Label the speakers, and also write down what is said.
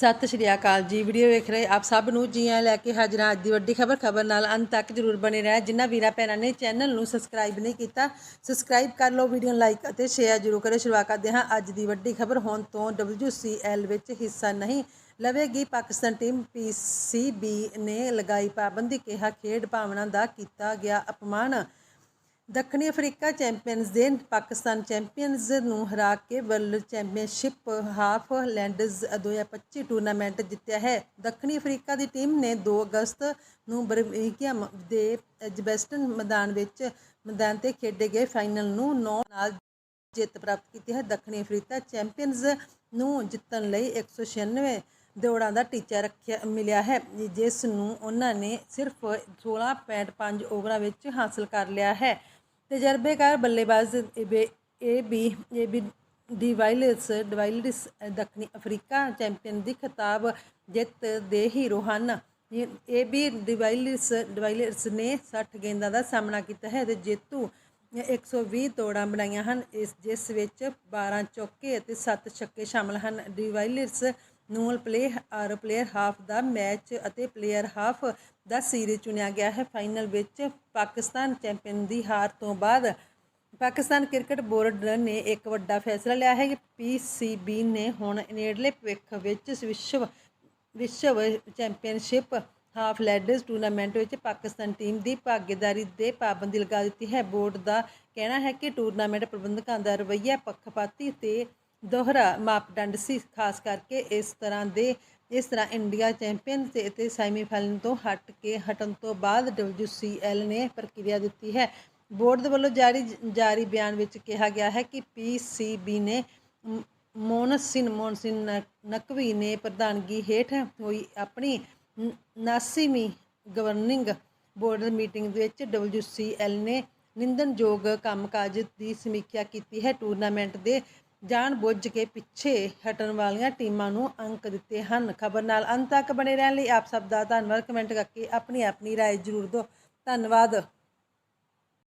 Speaker 1: ਸਤਿ ਸ਼੍ਰੀ ਅਕਾਲ ਜੀ, ਵੀਡੀਓ ਵੇਖ ਰਹੇ ਆਪ ਸਭ ਨੂੰ, ਜੀ ਆਇਆਂ ਲੈ ਕੇ ਹਾਜ਼ਰ ਹਾਂ ਅੱਜ ਦੀ ਵੱਡੀ ਖਬਰ ਖਬਰ ਨਾਲ ਅੰਤ ਤੱਕ ਜਰੂਰ ਬਣੇ ਰਹਿ। ਜਿਨ੍ਹਾਂ ਵੀਰਾਂ ਭੈਣਾਂ ਨੇ ਚੈਨਲ ਨੂੰ ਸਬਸਕ੍ਰਾਈਬ ਨਹੀਂ ਕੀਤਾ, ਸਬਸਕ੍ਰਾਈਬ ਕਰ ਲਓ, ਵੀਡੀਓ ਨੂੰ ਲਾਈਕ ਅਤੇ ਸ਼ੇਅਰ ਜਰੂਰ ਕਰੋ ਸ਼ੁਰੂਆਤ ਕਰਦੇ ਹਾਂ ਅੱਜ ਦੀ ਵੱਡੀ ਖਬਰ। ਹੋਣ ਤੋਂ WCL ਵਿੱਚ ਹਿੱਸਾ ਨਹੀਂ ਲਵੇਗੀ। ਪਾਕਿਸਤਾਨ ਟੀਮ PCB ਨੇ ਲਗਾਈ ਪਾਬੰਦੀ, ਕਿਹਾ ਖੇਡ ਭਾਵਨਾ ਦਾ ਕੀਤਾ ਗਿਆ ਅਪਮਾਨ। ਦੱਖਣੀ ਅਫਰੀਕਾ ਚੈਂਪੀਅਨਜ਼ ਦੇ ਪਾਕਿਸਤਾਨ ਚੈਂਪੀਅਨਜ਼ ਨੂੰ ਹਰਾ ਕੇ world championship of legends 2025 tournament ਜਿੱਤਿਆ ਹੈ। ਦੱਖਣੀ ਅਫਰੀਕਾ ਦੀ ਟੀਮ ਨੇ 2 ਅਗਸਤ ਨੂੰ ਬਰਮਿੰਘਮ ਦੇ ਐਜਬੈਸਟਨ ਮੈਦਾਨ ਵਿੱਚ ਮੈਦਾਨ ਤੇ ਖੇਡੇ ਗਏ। ਫਾਈਨਲ ਨੂੰ 9 ਨਾਲ ਜਿੱਤ ਪ੍ਰਾਪਤ ਕੀਤੀ ਹੈ। ਦੱਖਣੀ ਅਫਰੀਕਾ ਚੈਂਪੀਅਨਜ਼ ਨੂੰ ਜਿੱਤਣ ਲਈ 196 ਦੌੜਾਂ ਦਾ ਟੀਚਾ ਰੱਖਿਆ, ਮਿਲਿਆ ਹੈ, ਜਿਸ ਨੂੰ ਉਹਨਾਂ ਨੇ ਸਿਰਫ 16.5 ਓਵਰਾਂ ਵਿੱਚ ਹਾਸਲ ਕਰ ਲਿਆ ਹੈ। ਤਜਰਬੇਕਾਰ ਬੱਲੇਬਾਜ਼ ਏ ਬੀ ਏ ਬੀ ਡਿਵਾਈਲਸ ਡਿਵਾਈਲਸ ਦੱਖਣੀ ਅਫਰੀਕਾ ਚੈਂਪੀਅਨ ਦੀ ਖਿਤਾਬ ਜਿੱਤ ਦੇ ਹੀਰੋ ਹਨ। ਏ ਬੀ ਡਿਵਾਈਲਸ ਡਿਵਾਈਲਰਸ ਨੇ 60 ਗੇਂਦਾਂ ਦਾ ਸਾਹਮਣਾ ਕੀਤਾ ਹੈ ਤੇ ਜੇਤੂ 120 ਤੋੜਾਂ ਬਣਾਈਆਂ ਹਨ। ਇਸ, ਜਿਸ ਵਿੱਚ 12 ਚੌਕੇ ਅਤੇ 7 ਛੱਕੇ ਸ਼ਾਮਲ ਹਨ। ਡਿਵਾਈਲਰਸ ਨੂੰ player player of the match ਅਤੇ ਪਲੇਅਰ ਹਾਫ ਦਾ ਸੀਰੀਜ਼ ਚੁਣਿਆ ਗਿਆ ਹੈ। ਫਾਈਨਲ ਵਿੱਚ ਪਾਕਿਸਤਾਨ ਚੈਂਪੀਅਨ ਦੀ ਹਾਰ ਤੋਂ ਬਾਅਦ ਪਾਕਿਸਤਾਨ ਕ੍ਰਿਕਟ ਬੋਰਡ ਨੇ ਇੱਕ ਵੱਡਾ ਫੈਸਲਾ ਲਿਆ ਹੈ ਕਿ ਪੀਸੀਬੀ ਨੇ ਹੁਣ ਨੇੜਲੇ ਭਵਿੱਖ ਵਿੱਚ ਵਿਸ਼ਵ ਵਿਸ਼ਵ ਚੈਂਪੀਅਨਸ਼ਿਪ ਹਾਫ ਲੈਡਰਸ ਟੂਰਨਾਮੈਂਟ ਵਿੱਚ ਪਾਕਿਸਤਾਨ ਟੀਮ ਦੀ ਭਾਗੀਦਾਰੀ ਦੇ ਪਾਬੰਦੀ ਲਗਾ ਦਿੱਤੀ ਹੈ। ਬੋਰਡ ਦਾ ਕਹਿਣਾ ਹੈ ਕਿ ਟੂਰਨਾਮੈਂਟ ਪ੍ਰਬੰਧਕਾਂ ਦਾ ਰਵੱਈਆ ਪੱਖਪਾਤੀ ਤੇ ਦੋਹਰਾ ਮਾਪਦੰਡ ਸੀ, ਖਾਸ ਕਰਕੇ ਇਸ ਤਰ੍ਹਾਂ ਦੇ, ਇਸ ਤਰ੍ਹਾਂ ਇੰਡੀਆ ਚੈਂਪੀਅਨ ਤੇ ਤੇ ਸੈਮੀਫਾਈਨਲ ਤੋਂ ਹਟ ਕੇ ਹਟਣ ਤੋਂ ਬਾਅਦ WCL ਨੇ ਪ੍ਰਕਿਰਿਆ ਦਿੱਤੀ ਹੈ। ਬੋਰਡ ਦੇ ਵੱਲੋਂ ਜਾਰੀ ਜਾਰੀ ਬਿਆਨ ਵਿੱਚ ਕਿਹਾ ਗਿਆ ਹੈ ਕਿ PCB ਨੇ ਮ- ਮੋਨਸਿਨ ਮੋਨਸਿਨ ਨ- ਨਕਵੀ ਨੇ ਪ੍ਰਧਾਨਗੀ ਹੇਠ ਹੋਈ ਆਪਣੀ 79ਵੀਂ ਗਵਰਨਿੰਗ ਬੋਰਡ ਮੀਟਿੰਗ ਵਿੱਚ WCL ਨੇ ਨਿੰਦਨਯੋਗ ਕੰਮਕਾਜ ਦੀ ਸਮੀਖਿਆ ਕੀਤੀ ਹੈ। ਟੂਰਨਾਮੈਂਟ ਦੇ ਜਾਣ ਬੁੱਝ ਕੇ ਪਿੱਛੇ ਹਟਣ ਵਾਲੀਆਂ ਟੀਮਾਂ ਨੂੰ ਅੰਕ ਦਿੱਤੇ ਹਨ ਖਬਰ ਨਾਲ ਅੰਤ ਤੱਕ ਬਣੇ ਰਹਿਣ ਲਈ ਆਪ ਸਭ ਦਾ ਧੰਨਵਾਦ ਕਮੈਂਟ ਕਰਕੇ ਆਪਣੀ ਆਪਣੀ رائے ਜ਼ਰੂਰ ਦਿਓ ਧੰਨਵਾਦ